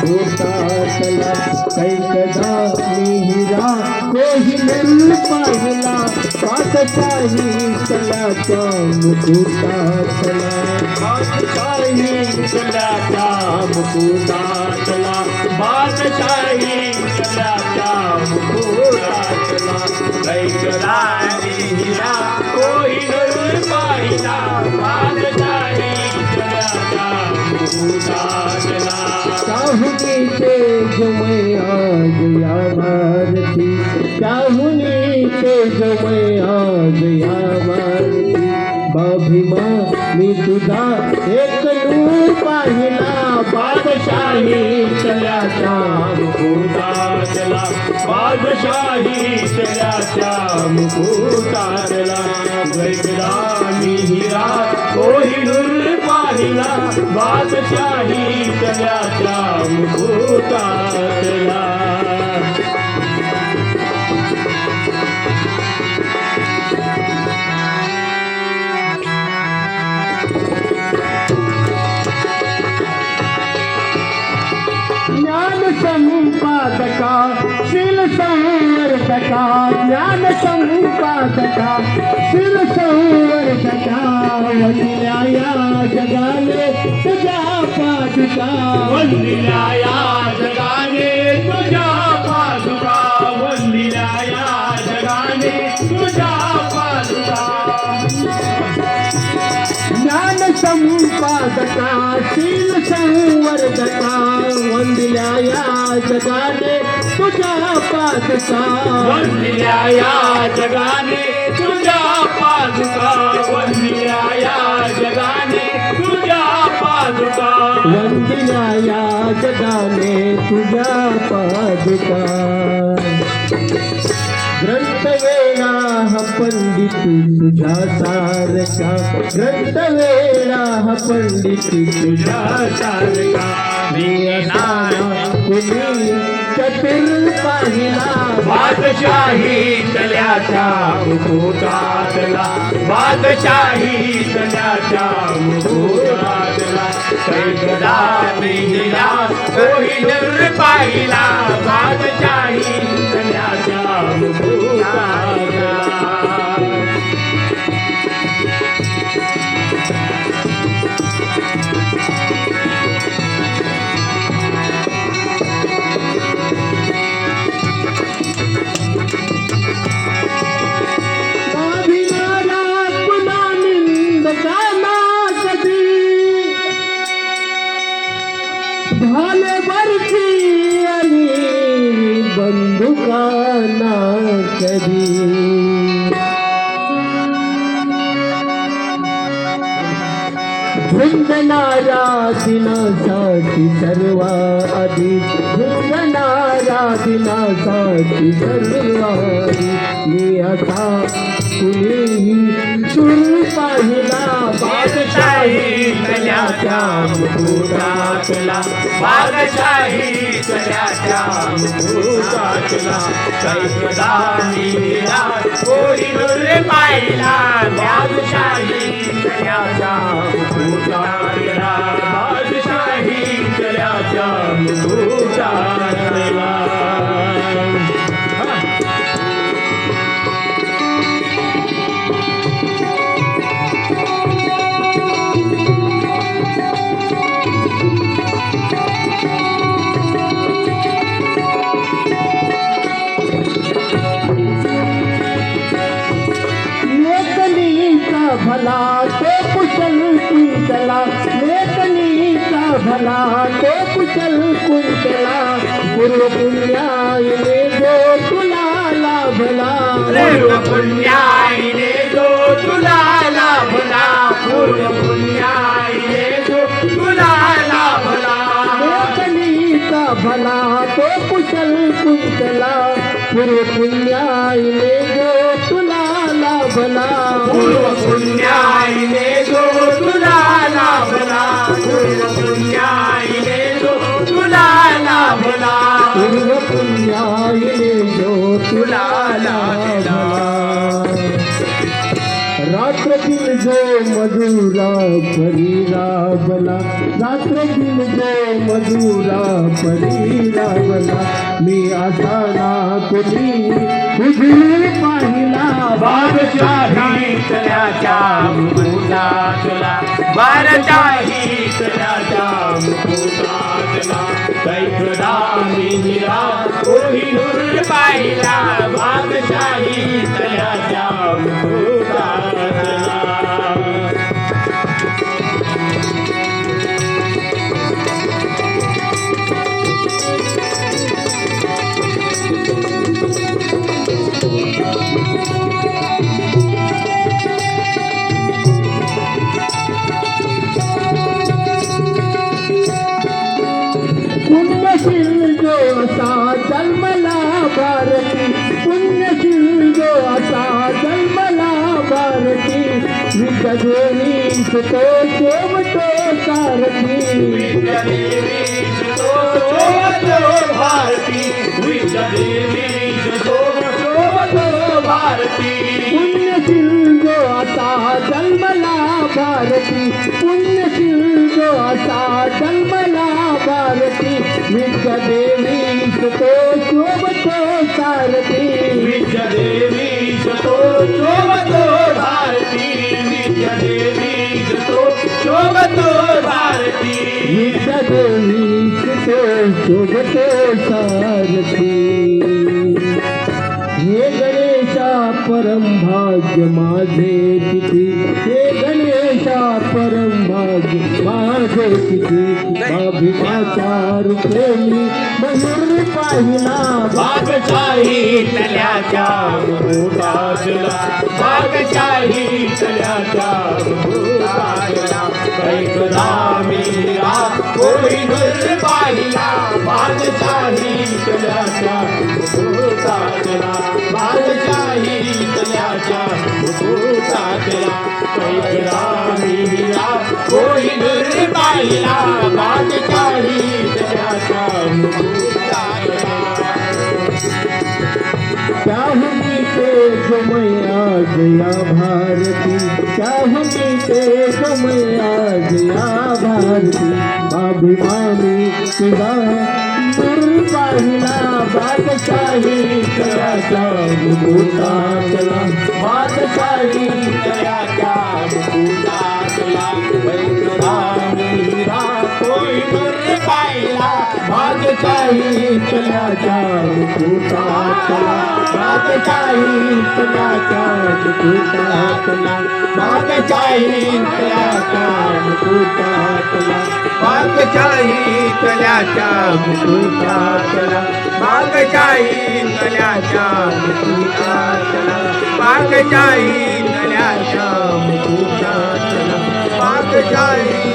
पोटातला कैकदा मिहिरा कोहिनूर पाहिला पाकशाही तलाच्या मुकुटातला बादशाही चल्याच्या मुकुटातला बादशाही चल्याच्या मुकुटातला कैकरानी जया आज या बाभिमा मी तुझा एक नूर पाहिला. बादशाही बादशाही चल्याच्या मुकुटातला हिरा कोहिनूर पाहिला. बादशाही सका ज्ञान संपादका शील संवर्धका वंदिल्या या जगाने तुझ्या पादुका वंदिल्या या जगाने तुझ्या पादुका वंदिल्या या जगाने तुझ्या संपादका शील संवर्धका वंदिल्या या जगाने तुझ्या पादुका वंदिल्या या जगाने तुझ्या पादुका वंदिल्या या जगाने तुझ्या पादुका वंदिल्या या जगाने तुझ्या पादुका. ग्रंथ हा पंडित तुझ्या सारखा ग्रंथ वेळा हा पंडित तुझ्या सारखा कुणी चतुर पाहिला. बादशाही तल्याच्या मुकुटातला. बादशाही तल्याच्या मुकुटातला. कैकदा पाहिला. बादशाही तल्याच्या मुकुटातला. झुंजणारा दिनासाठी सर्वा आधी झुंजणारा दिनासाठी सर्वाधी मी आता कुणीही सुरू पाहिला मुकुटातला बादशाही तल्याच्या मुकुटातला कैकदा मिहिला कोहिनूर पाहिला. बादशाही तल्याच्या भला तो कुशल कुंतला पूर्व पुण्याईने जो तुला लाभला पूर्व पुण्याईने जो तुला लाभला पूर्व पुण्याईने जो तुला लाभला लेखनीचा भला तो कुशल कुंतला पूर्व पुण्याईने जो तुला लाभला पूर्व पुण्याईने जो तुला लाभला पूर्व जो तुला लाभला. पूर्व जो तुला लाभला. रात्र दिन जो मधुरा फरी राबला रात्र दिन जो मधुरा परी लागला मी असाना कुणी तुझी पाहिला बादशाही तल्याच्या मुकुटा तुला बारशाही कोहिनूर पाहिला ڀارتي پڻيه سنڌو اسان جنما ڀارتي پڻيه سنڌو اسان جنما ڀارتي وشوي सुतो सारथी हे गणेशा परम भाग्य माझे किती हे गणेशा परम भाग्य माझे किती अभिमाचा प्रेमी मयूर पाहिला बागशाही तल्याच्या मुकुटाचला बागशाही तल्याच्या मुकुटाचला कैकदा कोहिनूर पाहिला बागशाही तल्याच्या मुकुटाचला बागशाही तल्याच्या मुकुटाचला कैकदा मीरा कोहिनूर पाहिला ते भारती आज या भारती अभिमानी तुझा दूर पाहिला बादशाही कराचा चला बादशाही तयाच्या मुकुटातला. वैकरा कोई दूर पाहिला. बादशाही तल्याच्या मुकुटा चला बादशाही तल्याच्या मुकुटा चला बादशाही तयाच्या मुकुटा चला बादशाही तल्याच्या मुकुटातला बादशाही तल्याच्या मुकुटातला बादशाही